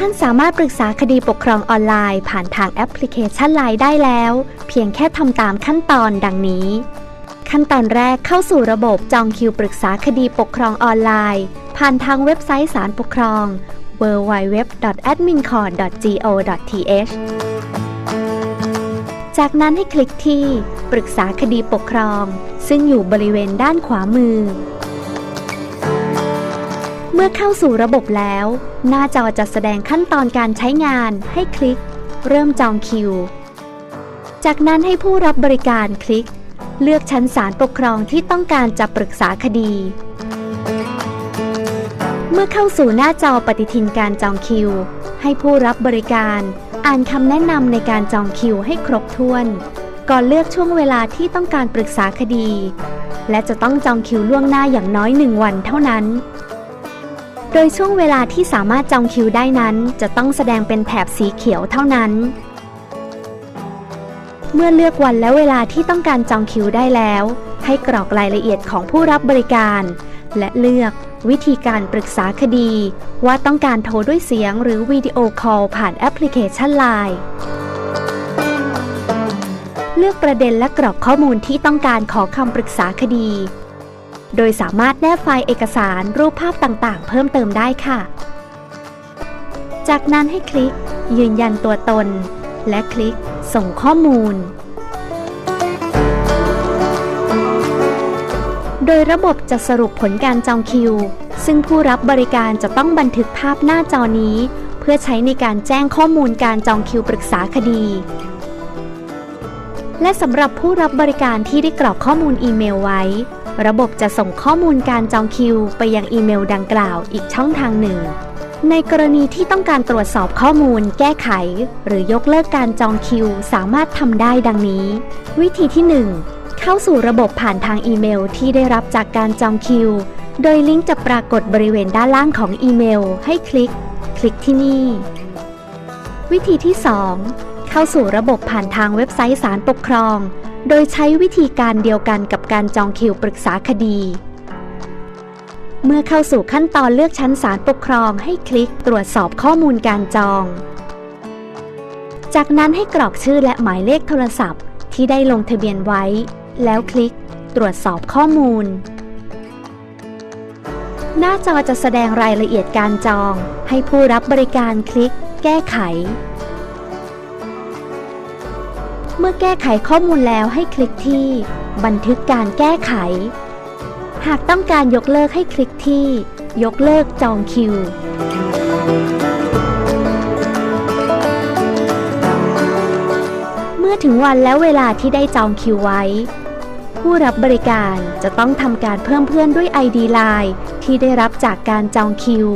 ท่านสามารถปรึกษาคดีปกครองออนไลน์ ผ่านทางแอปพลิเคชันไลน์ได้แล้ว เพียงแค่ทำตามขั้นตอนดังนี้ ขั้นตอนแรกเข้าสู่ระบบจองคิวปรึกษาคดีปกครองออนไลน์ ผ่านทางเว็บไซต์ศาลปกครอง www.admincourt.go.th จากนั้นให้คลิกที่ปรึกษาคดีปกครอง ซึ่งอยู่บริเวณด้านขวามือ เมื่อเข้าสู่ระบบแล้ว หน้าจอจะแสดงขั้นตอนการใช้งานให้คลิก เริ่มจองคิว จากนั้นให้ผู้รับบริการคลิก เลือกชั้นศาลปกครองที่ต้องการจะปรึกษาคดี เมื่อเข้าสู่หน้าจอปฏิทินการจองคิว ให้ผู้รับบริการ อ่านคำแนะนำในการจองคิวให้ครบถ้วน ก่อนเลือกช่วงเวลาที่ต้องการปรึกษาคดี และจะต้องจองคิวล่วงหน้าอย่างน้อยหนึ่งวันเท่านั้น โดยช่วงเวลาที่สามารถจองคิวได้นั้น จะต้องแสดงเป็นแถบสีเขียวเท่านั้น เมื่อเลือกวันและเวลาที่ต้องการจองคิวได้แล้ว ให้กรอกรายละเอียดของผู้รับบริการ และเลือกวิธีการปรึกษาคดี ว่าต้องการโทรด้วยเสียงหรือวิดีโอคอลผ่านแอปพลิเคชัน Line เลือกประเด็นและกรอกข้อมูลที่ต้องการขอคำปรึกษาคดี โดยสามารถแนบไฟล์เอกสารรูปภาพต่างๆ เพิ่มเติมได้ค่ะ จากนั้นให้คลิก ยืนยันตัวตน และคลิกส่งข้อมูล โดยระบบจะสรุปผลการจองคิว ซึ่งผู้รับบริการจะต้องบันทึกภาพหน้าจอนี้ เพื่อใช้ในการแจ้งข้อมูลการจองคิวปรึกษาคดีและสำหรับผู้รับบริการที่ได้กรอกข้อมูลอีเมลไว้ ระบบจะส่งข้อมูลการจองคิว ไปยังอีเมลดังกล่าวอีกช่องทางหนึ่ง ในกรณีที่ต้องการตรวจสอบข้อมูล แก้ไข หรือยกเลิกการจองคิว สามารถทำได้ดังนี้ วิธีที่ 1 เข้าสู่ระบบผ่านทางอีเมลที่ได้รับจากการจองคิว โดยลิงก์จะปรากฏบริเวณด้านล่างของอีเมล ให้คลิก คลิกที่นี่ วิธีที่ 2 เข้าสู่ระบบผ่านทางเว็บไซต์ศาลปกครอง โดยใช้วิธีการเดียวกันกับการจองคิวปรึกษาคดี เมื่อเข้าสู่ขั้นตอนเลือกชั้นศาลปกครองให้คลิกตรวจสอบข้อมูลการจอง จากนั้นให้กรอกชื่อและหมายเลขโทรศัพท์ ที่ได้ลงทะเบียนไว้ แล้วคลิกตรวจสอบข้อมูล หน้าจอจะแสดงรายละเอียดการจอง ให้ผู้รับบริการคลิก แก้ไข เมื่อแก้ไขข้อมูลแล้วให้คลิกที่ บันทึกการแก้ไข หากต้องการยกเลิกให้คลิกที่ ยกเลิกจองคิว เมื่อถึงวันและเวลาที่ได้จองคิวไว้ ผู้รับบริการจะต้องทำการเพิ่มเพื่อนด้วย ID Line ที่ได้รับจากการจองคิว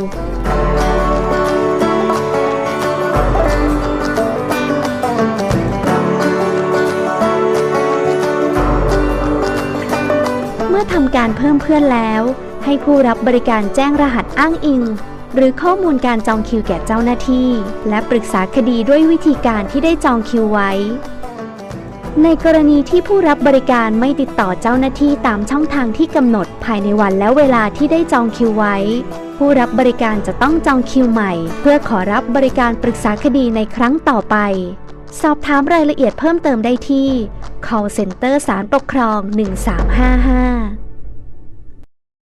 ทำการเพิ่มเพื่อนแล้ว ให้ผู้รับบริการแจ้งรหัสอ้างอิง หรือข้อมูลการจองคิวแก่เจ้าหน้าที่ และปรึกษาคดีด้วยวิธีการที่ได้จองคิวไว้ ในกรณีที่ผู้รับบริการไม่ติดต่อเจ้าหน้าที่ตามช่องทางที่กำหนดภายในวันและเวลาที่ได้จองคิวไว้ ผู้รับบริการจะต้องจองคิวใหม่ เพื่อขอรับบริการปรึกษาคดีในครั้งต่อไปสอบถามรายละเอียดเพิ่มเติมได้ที่ call center สารปกครอง 1355